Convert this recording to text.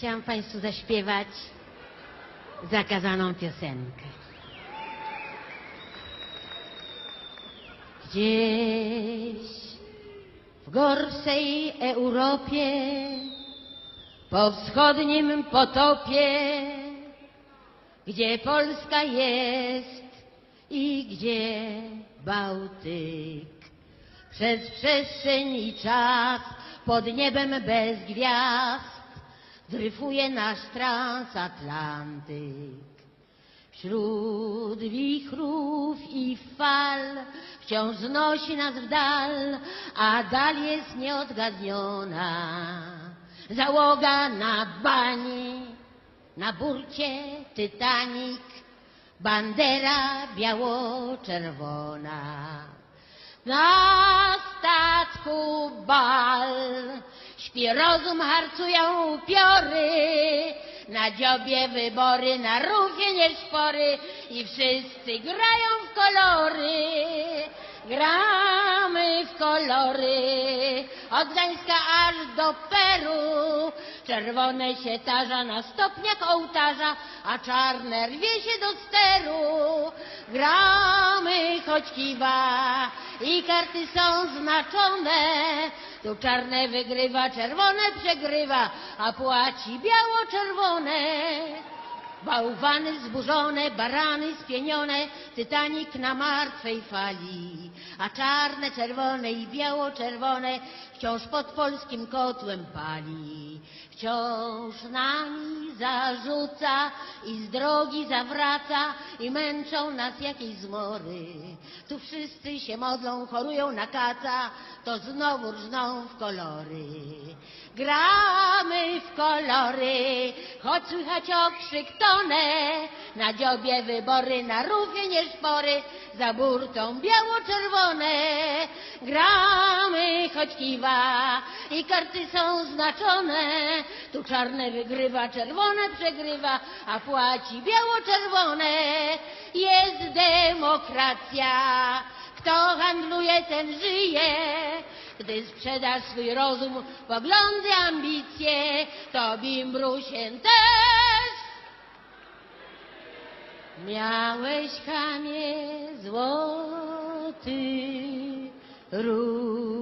Chciałam Państwu zaśpiewać zakazaną piosenkę. Gdzieś w gorszej Europie, po wschodnim potopie, gdzie Polska jest i gdzie Bałtyk. Przez przestrzeń i czas, pod niebem bez gwiazd, dryfuje nasz transatlantyk. Wśród wichrów i fal wciąż znosi nas w dal, a dal jest nieodgadniona. Załoga na bani, na burcie Titanic, bandera biało-czerwona. Na statku bal śpi rozum, harcują upiory, na dziobie wybory, na rufie nieszpory i wszyscy grają w kolory. Gramy w kolory, od Gdańska aż do Peru. Czerwone się tarza na stopniach ołtarza, a czarne rwie się do steru. Gramy choć kiwa i karty są znaczone. Tu czarne wygrywa, czerwone przegrywa, a płaci biało-czerwone. Bałwany zburzone, barany spienione, Tytanik na martwej fali, a czarne, czerwone i biało-czerwone wciąż pod polskim kotłem pali. Wciąż nami zarzuca i z drogi zawraca i męczą nas jakieś zmory. Tu wszyscy się modlą, chorują na kaca, to znowu rżną w kolory. Gramy w kolory, choć słychać okrzyk tonę, na dziobie wybory, na rufie nieszpory, za burtą biało-czerwone. Gramy choć kiwa i karty są znaczone, tu czarne wygrywa, czerwone przegrywa, a płaci biało-czerwone. Jest demokracja, kto handluje, ten żyje. Gdy sprzedasz swój rozum, poglądy, ambicje, też. Miałeś chamie złoty róg.